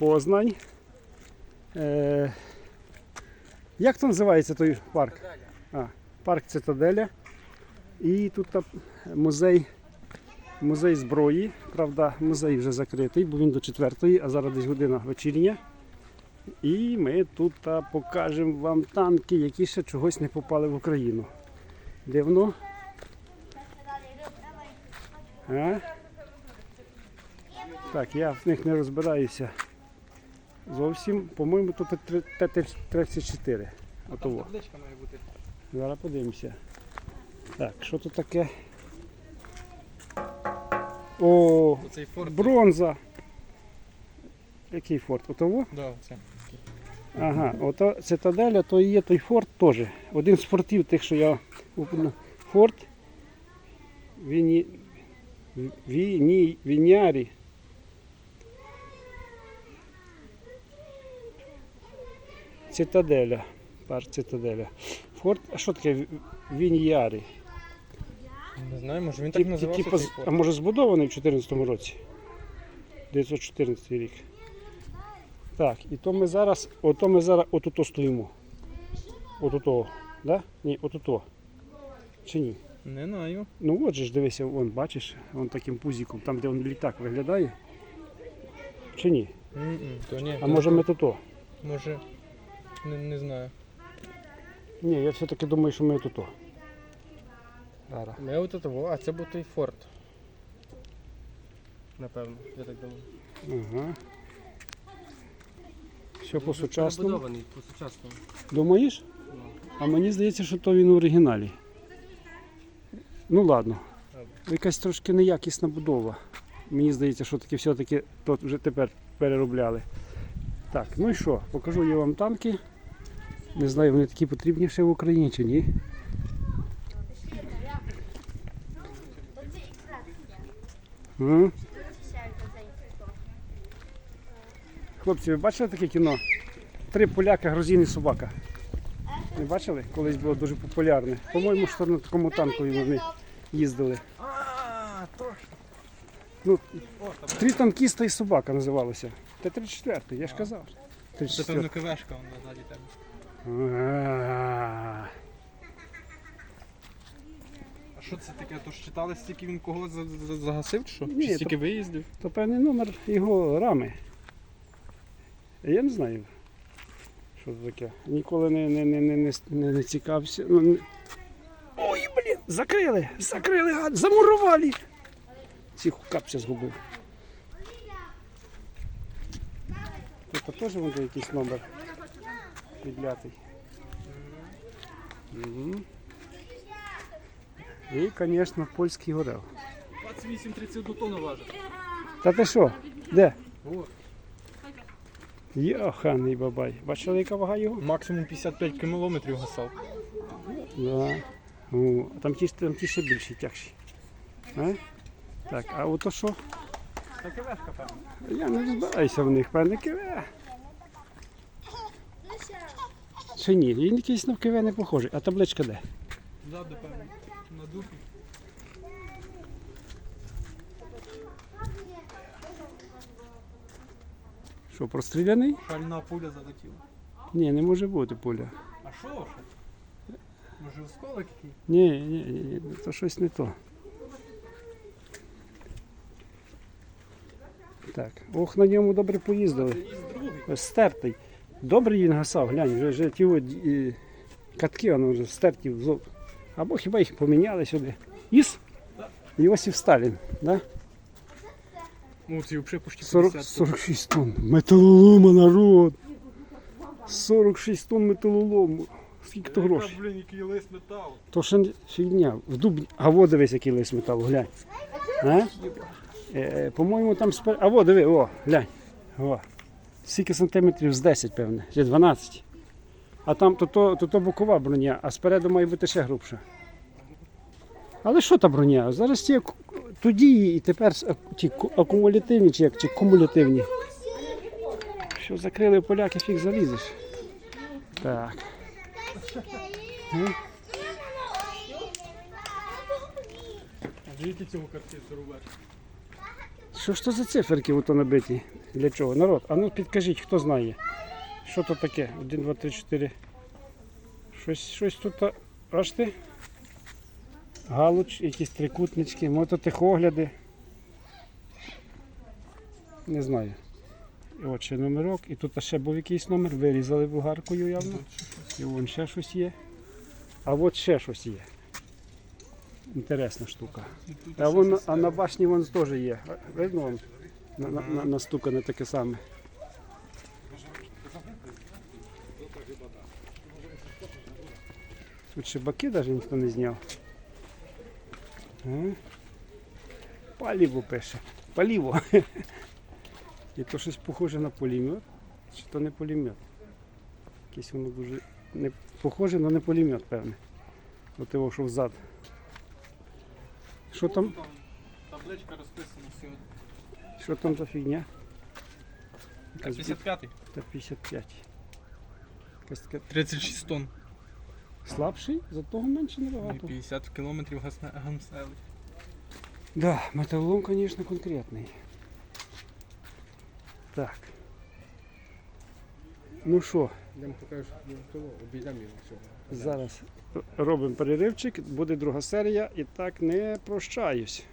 Познань. Е, як то називається той парк? А, парк Цитаделя. І тут музей, музей зброї. Правда, музей вже закритий, бо він до четвертої, а зараз десь година вечірня. І ми тут покажемо вам танки, які ще чогось не попали в Україну. Дивно. А? Так, я в них не розбираюся зовсім. По-моєму, тут Т-34. Отово. Табличка має бути. Зараз подивимося. Так, що тут таке? О, бронза. Який форт? Отово? Да, це. Ага, ото цитаделя, то і є той форт теж. Один з фортів тих, що я. Форт Віні... Віні... Вінярі. Цитаделя. Парк цитаделя. Форт, а що таке Віньярі? Не знаю, може він так ті- називався типу, цей з- форт. а може збудований в 2014 році? 914 рік. Так, і то ми зараз, ото ми зараз отуто стоїмо. Отуто, да? Ні, отуто. Чи ні? Не знаю. Ну от же ж дивися, вон, бачиш, вон таким пузиком, там де він літак виглядає. Чи ні? М-м, То ні. А то- може ми туто? Може. Не, не знаю. Ні, я все-таки думаю, що ми. Зараз. Ми от того, а це був той форт. Напевно, я так думаю. Ага. Все по сучасному. Побудований по сучасному. Думаєш? А мені здається, що то він в оригіналі. Ну ладно. Якась трошки неякісна будова. Мені здається, що таки все-таки то вже тепер переробляли. Так, ну і що? Покажу я вам танки. Не знаю, вони такі потрібні ще в Україні чи ні. Хлопці, ви бачили таке кіно? Три поляка, грузин собака. Не бачили? Колись було дуже популярне. По-моєму, що на такому танкові вони їздили. А, точно. Ну, Три танкіста і собака називалося. Т-34, я ж казав. це 34. певно КВшка вона ззаді тебе. А, що це таке? То ж читали, стільки він кого за- за- загасив, чи що? Ні, Чи стільки виїздив? То певний номер його рами. Я не знаю, що це таке. Ніколи не, не, не, не, не, не, не цікавився. Ну. Ой, блін, закрили, закрили, гад, замурували. Ці капця згубив. Тут теж вон де якийсь номер підлятий. Угу. І, звісно, польський горел. 28-31 тонну важить. Та ти що? Де? О. Йоханий бабай. Бачили, яка вага його? Максимум 55 кілометрів гасав. Да. О, а там ті, там ті ще більші, тягші. А? Так, а ото що? Та КВшка, певно. Я не розбираюся в них, певне киве. Чи ні? Він якийсь на киве не похожий. А табличка де? Ззаду, певно. На дупі. Що, простріляний? Шальна пуля залетіла. Ні, не може бути пуля. А що? Може осколок який? Ні, ні, ні, ні, то щось не то. Так, ох, на ньому добре поїздили. Ось стертий. Добре він гасав, глянь, вже, вже ті от, і, катки воно вже стерті. в зоб. Або хіба їх поміняли сюди. Іс? Йосиф Сталін, да? Ну, ці взагалі почти 40, 46 тонн. Металолома, народ. 46 тонн металолому. Скільки то грошей? блін, який лист металу. То ще фігня. В дубні. А во дивись, який лист металу, глянь. А? Е, е, по-моєму, там спер... А во, диви, о, глянь. О. Скільки сантиметрів з 10, певне, чи 12. А там то, то, то, то бокова броня, а спереду має бути ще грубша. Але що та броня? Зараз ті тоді і тепер ті акумулятивні чи як чи кумулятивні. Що закрили поляки, фіг залізеш. Так. Звідки цього картину зробити? Що ж то за циферки ото набиті? Для чого? Народ, а ну підкажіть, хто знає. Що то таке? 1, 2, 3, 4. Щось, щось тут. Бачите? Галуч, якісь трикутнички, мототехогляди. Не знаю. От ще номерок. І тут ще був якийсь номер, вирізали бугаркою явно. І вон ще щось є. А от ще щось є. Інтересна штука. А, вон, а на башні вон теж є. Видно вам? На, на, на, таке саме. Тут ще баки навіть ніхто не зняв. А? Паліво пише. Паліво. І то щось похоже на пулемет. Чи то не пулемет? Якесь воно дуже не похоже, але не пулемет, певне. От його що взад. Що там? Табличка розписана сьогодні. Що там за фігня? Якась бі- 55-й. Та 55. Якась така 36 тонн. слабший, зато менше І набагато. 50 кілометрів гамселить. Да, металолом, конечно, конкретний. Так. Ну що, Йдемо покажу, ну, того, обійдемо його всього. зараз робимо переривчик, буде друга серія і так не прощаюсь.